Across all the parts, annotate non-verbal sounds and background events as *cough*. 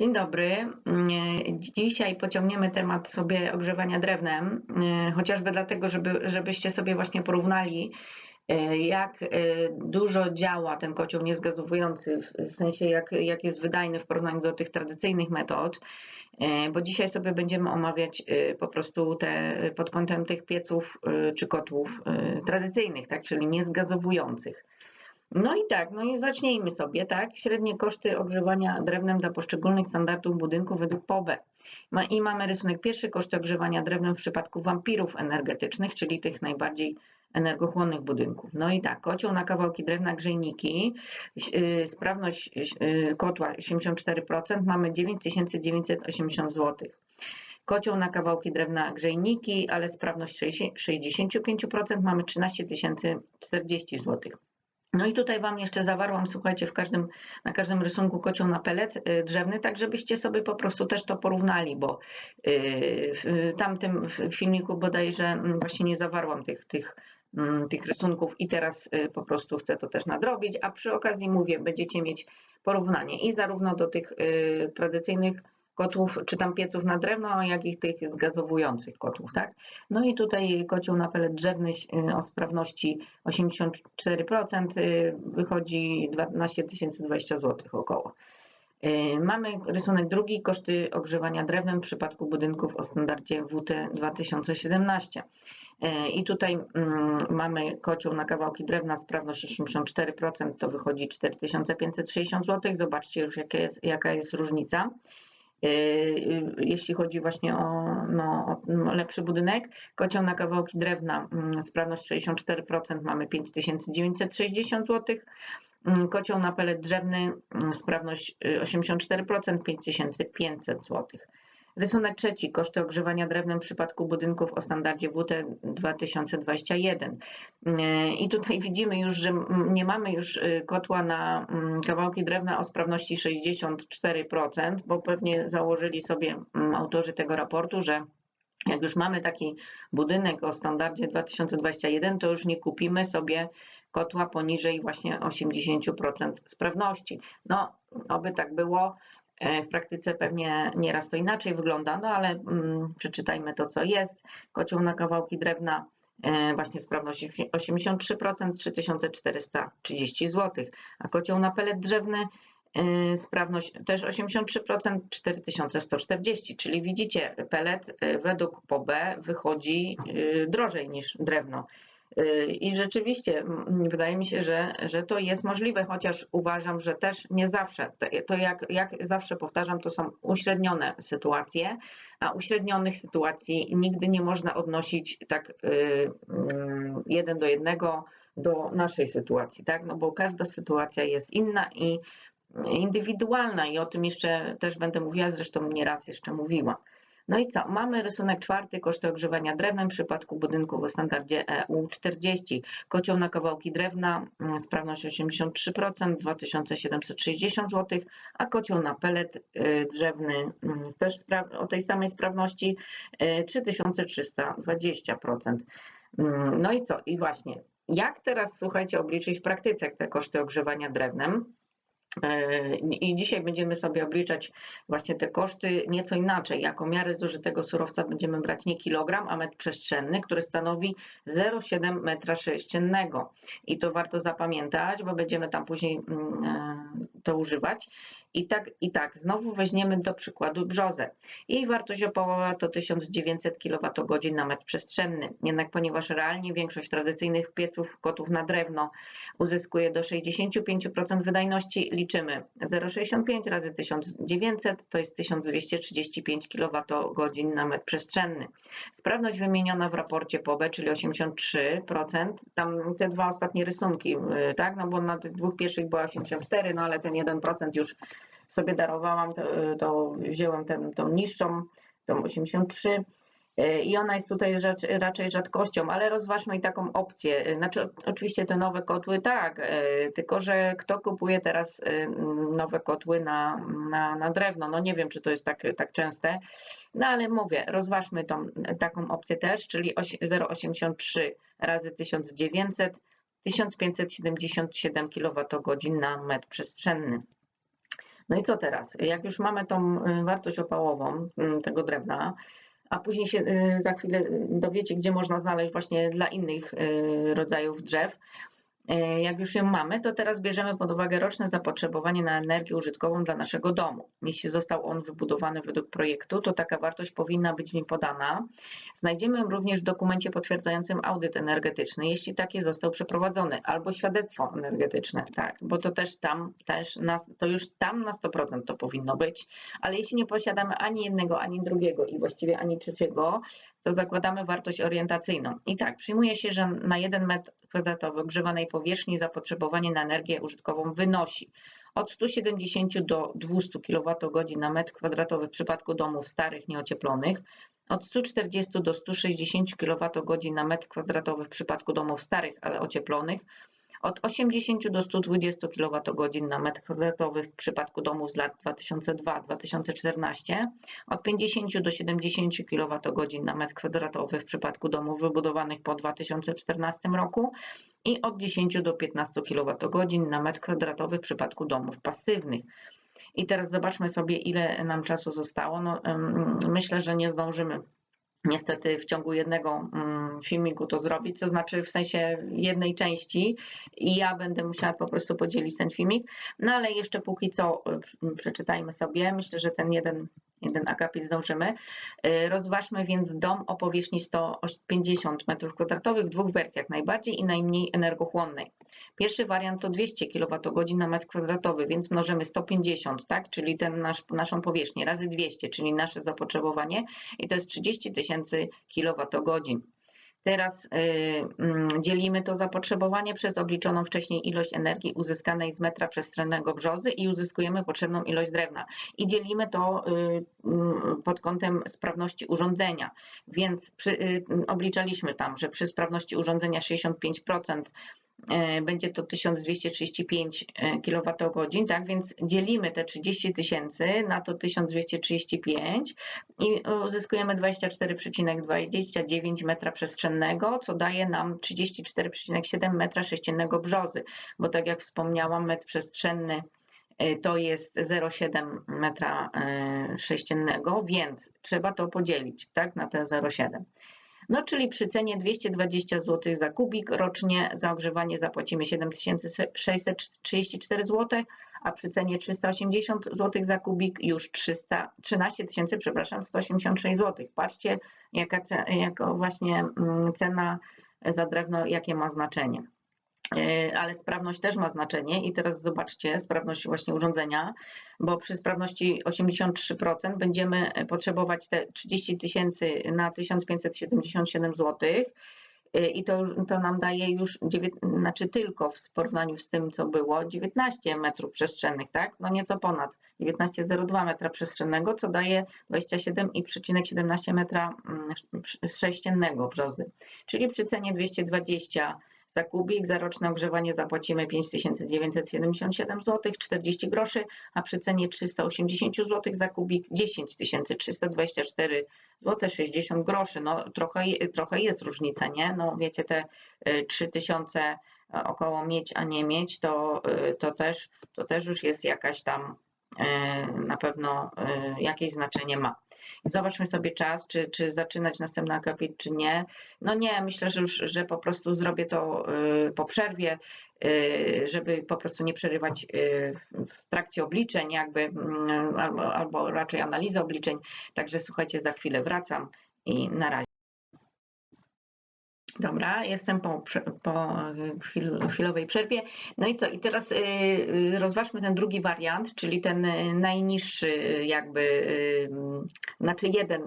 Dzień dobry. Mm, Dzisiaj pociągniemy temat sobie ogrzewania drewnem, e, chociażby dlatego, żeby, żebyście sobie właśnie porównali, e, jak e, dużo działa ten kocioł niezgazowujący, w sensie jak, jak jest wydajny w porównaniu do tych tradycyjnych metod, bo dzisiaj sobie będziemy omawiać po prostu te pod kątem tych pieców czy kotłów tradycyjnych, tak, czyli niezgazowujących. No i tak, no i zacznijmy sobie, tak? Średnie koszty ogrzewania drewnem dla poszczególnych standardów budynku według POBE. I mamy rysunek pierwszy, koszty ogrzewania drewnem w przypadku wampirów energetycznych, czyli tych najbardziej energochłonnych budynków. No i tak, kocioł na kawałki drewna, grzejniki, yy, sprawność yy, kotła 84%, mamy 9980 zł. Kocioł na kawałki drewna, grzejniki, ale sprawność 65%, mamy 13 040 zł. No i tutaj Wam jeszcze zawarłam, słuchajcie, w każdym, na każdym rysunku kocioł na pelet y, drzewny, tak żebyście sobie po prostu też to porównali, bo y, w tamtym filmiku bodajże mm, właśnie nie zawarłam tych, tych, mm, tych rysunków i teraz y, po prostu chcę to też nadrobić, a przy okazji mówię, będziecie mieć porównanie i zarówno do tych tradycyjnych kotłów, czy tam pieców na drewno, jak i tych zgazowujących kotłów, tak? No i tutaj kocioł na pelet drzewny y, o sprawności 84% y, wychodzi 12 020 zł około. Y, mamy rysunek drugi, koszty ogrzewania drewnem w przypadku budynków o standardzie WT 2017. I tutaj mm, mamy kocioł na kawałki drewna, sprawność 84%, to wychodzi 4560 zł. Zobaczcie już jaka jest, jaka jest różnica. Y, y, jeśli chodzi właśnie o, no, o lepszy budynek. Kocioł na kawałki drewna, mm, sprawność 64%, mamy 5960 zł. Mm, kocioł na pelet drzewny, mm, sprawność 84%, y, 5500 zł. Rysunek trzeci, koszty ogrzewania drewnem w przypadku budynków o standardzie WT 2021. I tutaj *laughs* widzimy już, że nie mamy już y, kotła na mm, kawałki drewna o sprawności 64%, bo pewnie założyli sobie mm, autorzy tego raportu, że jak już mamy taki budynek o standardzie 2021, to już nie kupimy sobie kotła poniżej właśnie 80% sprawności. No, oby tak było. E, w praktyce pewnie nieraz to inaczej wygląda, no ale mm, przeczytajmy to, co jest. Kocioł na kawałki drewna, e, właśnie sprawność 83%, 3430 zł, a kocioł na pelet drzewny, e, sprawność też 83%, 4140, czyli widzicie, pelet według POB wychodzi drożej niż drewno. Y, I rzeczywiście wydaje mi się, że, że to jest możliwe, chociaż uważam, że też nie zawsze. To jak, jak zawsze powtarzam, to są uśrednione sytuacje, a uśrednionych sytuacji nigdy nie można odnosić tak y, mm, jeden do jednego do naszej sytuacji, tak? No bo każda sytuacja jest inna i indywidualna i o tym jeszcze też będę mówiła, zresztą nieraz jeszcze mówiłam. No i co? Mamy rysunek czwarty, koszty ogrzewania drewnem w przypadku budynków o standardzie EU 40. Kocioł na kawałki drewna, mm, sprawność 83%, 2760 zł, a kocioł na pelet y, drzewny mm, też o tej samej sprawności 3320%. Mm, no i co? I właśnie, jak teraz, słuchajcie, obliczyć w praktyce te koszty ogrzewania drewnem? E, I dzisiaj będziemy sobie obliczać właśnie te koszty nieco inaczej. Jako miarę zużytego surowca będziemy brać nie kilogram, a metr przestrzenny, który stanowi 0,7 metra sześciennego. I to warto zapamiętać, bo będziemy tam później mm, e, to używać. I tak, I tak, znowu weźmiemy do przykładu brzozę. Jej wartość opałowa to 1900 kWh na metr przestrzenny. Jednak ponieważ realnie większość tradycyjnych pieców kotów na drewno uzyskuje do 65% wydajności, liczymy 0,65 razy 1900 to jest 1235 kWh na metr przestrzenny. Sprawność wymieniona w raporcie POBE, czyli 83%, tam te dwa ostatnie rysunki, y, tak, no bo na tych dwóch pierwszych była 84, no ale ten 1% już sobie darowałam, to, to wzięłam tę, tą niższą, tą 83 i ona jest tutaj raczej rzadkością, ale rozważmy i taką opcję. Znaczy, oczywiście te nowe kotły tak, e, tylko że kto kupuje teraz e, nowe kotły na, na, na drewno? No nie wiem, czy to jest tak, tak częste, no ale mówię, rozważmy tą, taką opcję też, czyli 0,83 razy 1900, 1577 kWh na metr przestrzenny. No i co teraz? Jak już mamy tą y, wartość opałową y, tego drewna, a później się y, za chwilę dowiecie, gdzie można znaleźć właśnie dla innych rodzajów drzew. Y, Jak już ją mamy, to teraz bierzemy pod uwagę roczne zapotrzebowanie na energię użytkową dla naszego domu. Jeśli został on wybudowany według projektu, to taka wartość powinna być nim podana. Znajdziemy ją również w dokumencie potwierdzającym audyt energetyczny, jeśli taki został przeprowadzony, albo świadectwo energetyczne, tak, bo to też tam, też nas, to już tam na 100% to powinno być, ale jeśli nie posiadamy ani jednego, ani drugiego i właściwie ani trzeciego, to zakładamy wartość orientacyjną. I tak, przyjmuje się, że na 1 metr kwadratowy ogrzewanej powierzchni zapotrzebowanie na energię użytkową wynosi od 170 do 200 kWh na metr kwadratowy w przypadku domów starych, nieocieplonych, od 140 do 160 kWh na metr kwadratowy w przypadku domów starych, ale ocieplonych, od 80 do 120 kWh na metr kwadratowy w przypadku domów z lat 2002-2014, od 50 do 70 kWh na metr kwadratowy w przypadku domów wybudowanych po 2014 roku i od 10 do 15 kWh na metr kwadratowy w przypadku domów pasywnych. I teraz zobaczmy sobie, ile nam czasu zostało. No, myślę, że nie zdążymy niestety w ciągu jednego mm, filmiku to zrobić, to znaczy w sensie jednej części i ja będę musiała po prostu podzielić ten filmik, no ale jeszcze póki co y, przeczytajmy sobie, myślę, że ten jeden, jeden akapit zdążymy. Y, Rozważmy więc dom o powierzchni 150 m2 w dwóch wersjach, najbardziej i najmniej energochłonnej. Pierwszy wariant to 200 kWh na metr kwadratowy, więc mnożymy 150, tak, czyli ten nasz, naszą powierzchnię razy 200, czyli nasze zapotrzebowanie i to jest 30 tysięcy kWh. Teraz y, mm, dzielimy to zapotrzebowanie przez obliczoną wcześniej ilość energii uzyskanej z metra przestrzennego brzozy i uzyskujemy potrzebną ilość drewna. I dzielimy to y, mm, pod kątem sprawności urządzenia. Więc przy, y, obliczaliśmy tam, że przy sprawności urządzenia 65% e, będzie to 1235 kWh, tak więc dzielimy te 30 tysięcy na to 1235 i uzyskujemy 24,29 metra przestrzennego, co daje nam 34,7 metra sześciennego brzozy, bo tak jak wspomniałam, metr przestrzenny y, to jest 0,7 metra sześciennego, więc trzeba to podzielić tak, na te 0,7. No, czyli przy cenie 220 zł za kubik rocznie za ogrzewanie zapłacimy 7634 zł, a przy cenie 380 zł za kubik już 300, 13 tysięcy, przepraszam, 186 zł. Patrzcie, jaka, jaka właśnie mm, cena za drewno, jakie ma znaczenie. Yy, Ale sprawność też ma znaczenie i teraz zobaczcie sprawność właśnie urządzenia, bo przy sprawności 83% będziemy potrzebować te 30 tysięcy na 1577 zł. Yy, I to, to nam daje już, dziewię- znaczy tylko w porównaniu z tym, co było, 19 metrów przestrzennych, tak? No nieco ponad 19,02 metra przestrzennego, co daje 27,17 metra mm, sześciennego brzozy. Czyli przy cenie 220 za kubik za roczne ogrzewanie zapłacimy 5977 zł 40 groszy, a przy cenie 380 zł za kubik 10 324 zł 60 groszy. No trochę, trochę jest różnica, nie? No wiecie, te y, 3000 około mieć, a nie mieć, to, y, to, też, to też już jest jakaś tam y, na pewno jakieś znaczenie ma. Zobaczmy sobie czas, czy, czy zaczynać następny akapit, czy nie. No nie, myślę, że już, że po prostu zrobię to y, po przerwie, y, żeby po prostu nie przerywać y, w trakcie obliczeń, jakby, mm, albo, albo raczej analizy obliczeń. Także słuchajcie, za chwilę wracam i na razie. Dobra, jestem po, po chwil, chwilowej przerwie. No i co? I teraz y, y, rozważmy ten drugi wariant, czyli ten y, najniższy, jakby, znaczy jeden,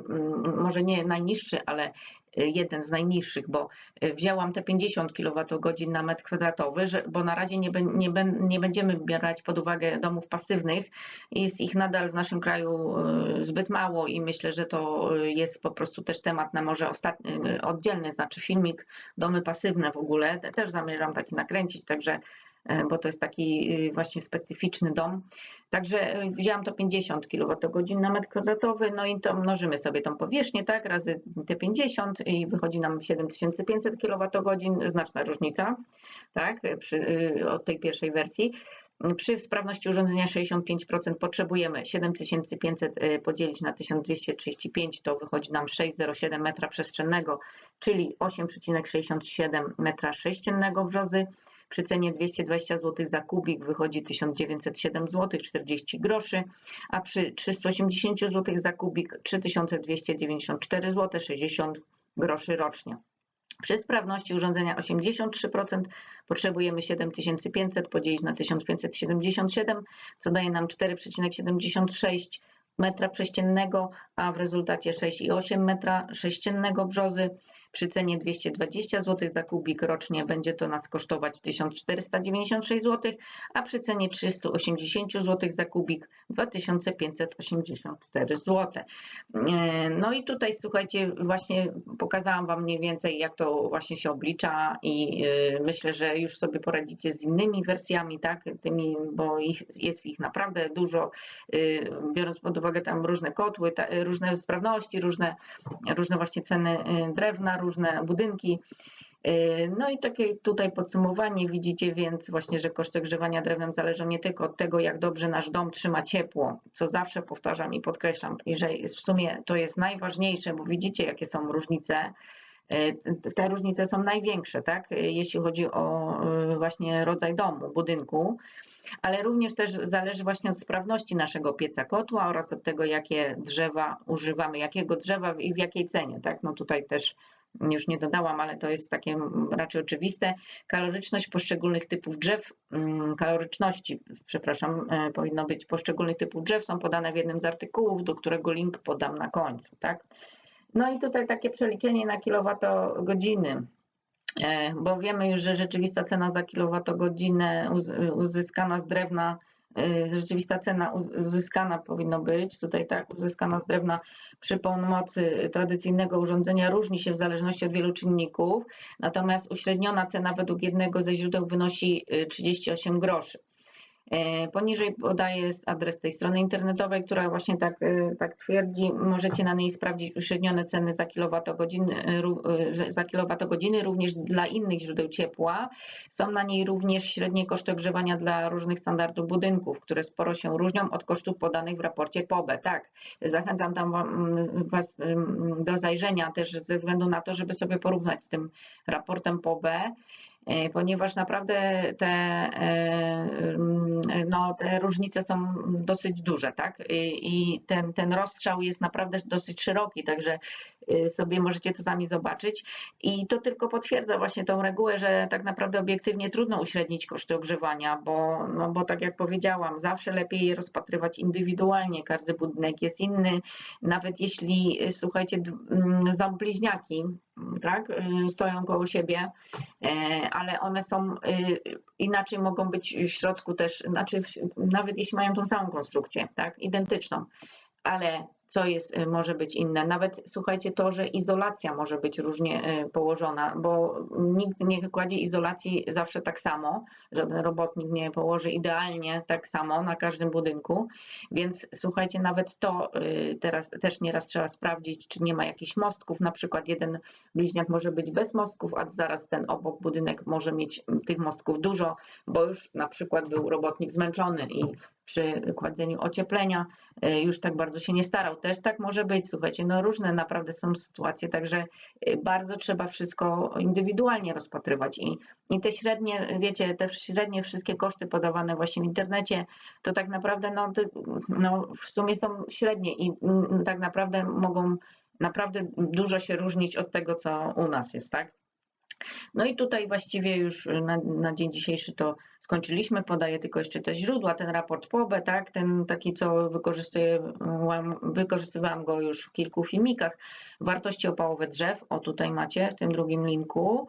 może nie najniższy, ale jeden z najniższych, bo y, wzięłam te 50 kWh na metr kwadratowy, bo na razie nie, nie, nie będziemy brać pod uwagę domów pasywnych. Jest ich nadal w naszym kraju y, zbyt mało i myślę, że to y, jest po prostu też temat na może ostatni, y, oddzielny, znaczy filmik domy pasywne w ogóle. Te- Też zamierzam taki nakręcić, także y, bo to jest taki y, właśnie specyficzny dom. Także y, wzięłam to 50 kWh na metr kwadratowy, no i to mnożymy sobie tą powierzchnię, tak, razy te 50 i wychodzi nam 7500 kWh, znaczna różnica, tak, przy, y, od tej pierwszej wersji. Przy sprawności urządzenia 65% potrzebujemy 7500 y, podzielić na 1235, to wychodzi nam 6,07 metra przestrzennego, czyli 8,67 metra sześciennego brzozy. Przy cenie 220 zł za kubik wychodzi 1907 zł 40 groszy, a przy 380 zł za kubik 3294 zł 60 groszy rocznie. Przy sprawności urządzenia 83% potrzebujemy 7500 podzielić na 1577, co daje nam 4,76 metra prześciennego, a w rezultacie 6,8 metra sześciennego brzozy. Przy cenie 220 zł za kubik rocznie będzie to nas kosztować 1496 zł, a przy cenie 380 zł za kubik 2584 zł. E, No i tutaj słuchajcie, właśnie pokazałam Wam mniej więcej jak to właśnie się oblicza i e, myślę, że już sobie poradzicie z innymi wersjami, tak, tymi, bo ich, jest ich naprawdę dużo, e, biorąc pod uwagę tam różne kotły, ta, różne sprawności, różne, różne właśnie ceny drewna, różne budynki. No i takie tutaj podsumowanie widzicie więc właśnie, że koszty ogrzewania drewnem zależą nie tylko od tego, jak dobrze nasz dom trzyma ciepło, co zawsze powtarzam i podkreślam, i że w sumie to jest najważniejsze, bo widzicie jakie są różnice. Te różnice są największe, tak? Jeśli chodzi o właśnie rodzaj domu, budynku, ale również też zależy właśnie od sprawności naszego pieca kotła oraz od tego, jakie drzewa używamy, jakiego drzewa i w jakiej cenie, tak? No tutaj też już nie dodałam, ale to jest takie raczej oczywiste. Kaloryczność poszczególnych typów drzew, kaloryczności, przepraszam, powinno być poszczególnych typów drzew są podane w jednym z artykułów, do którego link podam na końcu, tak? No i tutaj takie przeliczenie na kilowatogodziny, bo wiemy już, że rzeczywista cena za kilowatogodzinę uzyskana z drewna rzeczywista cena uzyskana powinno być, tutaj tak, uzyskana z drewna przy pomocy tradycyjnego urządzenia różni się w zależności od wielu czynników, natomiast uśredniona cena według jednego ze źródeł wynosi 38 groszy. Poniżej podaję adres tej strony internetowej, która właśnie tak, tak twierdzi. Możecie na niej sprawdzić uśrednione ceny za kilowatogodziny, za kilowatogodziny również dla innych źródeł ciepła. Są na niej również średnie koszty ogrzewania dla różnych standardów budynków, które sporo się różnią od kosztów podanych w raporcie POBE. Tak, zachęcam tam Was do zajrzenia też ze względu na to, żeby sobie porównać z tym raportem POBE ponieważ naprawdę te, no, te różnice są dosyć duże, tak? I ten, ten rozstrzał jest naprawdę dosyć szeroki, także sobie możecie to sami zobaczyć. I to tylko potwierdza właśnie tą regułę, że tak naprawdę obiektywnie trudno uśrednić koszty ogrzewania, bo, no, bo tak jak powiedziałam, zawsze lepiej je rozpatrywać indywidualnie. Każdy budynek jest inny, nawet jeśli, słuchajcie, ząb bliźniaki, tak, stoją koło siebie, ale one są inaczej mogą być w środku też, znaczy nawet jeśli mają tą samą konstrukcję, tak, identyczną, ale co jest, może być inne. Nawet słuchajcie, to, że izolacja może być różnie położona, bo nikt nie kładzie izolacji zawsze tak samo, żaden robotnik nie położy idealnie tak samo na każdym budynku, więc słuchajcie, nawet to teraz też nieraz trzeba sprawdzić, czy nie ma jakichś mostków, na przykład jeden bliźniak może być bez mostków, a zaraz ten obok budynek może mieć tych mostków dużo, bo już na przykład był robotnik zmęczony i przy kładzeniu ocieplenia już tak bardzo się nie starał. Też tak może być, słuchajcie, no różne naprawdę są sytuacje, także bardzo trzeba wszystko indywidualnie rozpatrywać i, i te średnie, wiecie, te średnie wszystkie koszty podawane właśnie w internecie, to tak naprawdę no, no w sumie są średnie i tak naprawdę mogą naprawdę dużo się różnić od tego, co u nas jest, tak? No i tutaj właściwie już na, na dzień dzisiejszy to skończyliśmy. Podaję tylko jeszcze te źródła, ten raport POBE, tak, ten taki, co wykorzystuję, wykorzystywałam go już w kilku filmikach. Wartości opałowe drzew, o tutaj macie w tym drugim linku.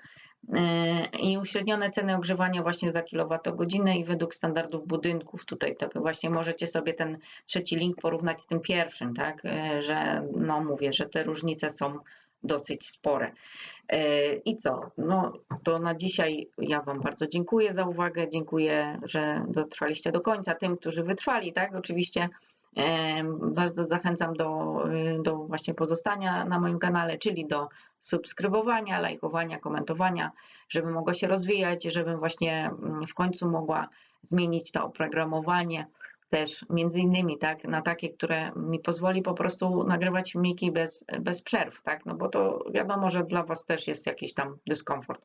I uśrednione ceny ogrzewania właśnie za kilowatogodzinę i według standardów budynków. Tutaj tak właśnie możecie sobie ten trzeci link porównać z tym pierwszym, tak, że no mówię, że te różnice są dosyć spore. I co? No to na dzisiaj ja Wam bardzo dziękuję za uwagę. Dziękuję, że dotrwaliście do końca. Tym, którzy wytrwali, tak? Oczywiście bardzo zachęcam do, do właśnie pozostania na moim kanale, czyli do subskrybowania, lajkowania, komentowania, żeby mogła się rozwijać, żebym właśnie w końcu mogła zmienić to oprogramowanie też między innymi tak, na takie, które mi pozwoli po prostu nagrywać filmiki bez, bez przerw, tak, no bo to wiadomo, że dla Was też jest jakiś tam dyskomfort.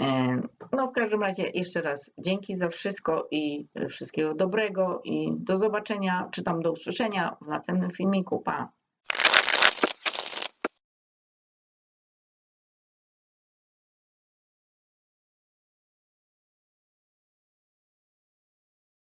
E, No w każdym razie jeszcze raz dzięki za wszystko i wszystkiego dobrego i do zobaczenia, czy tam do usłyszenia w następnym filmiku. Pa!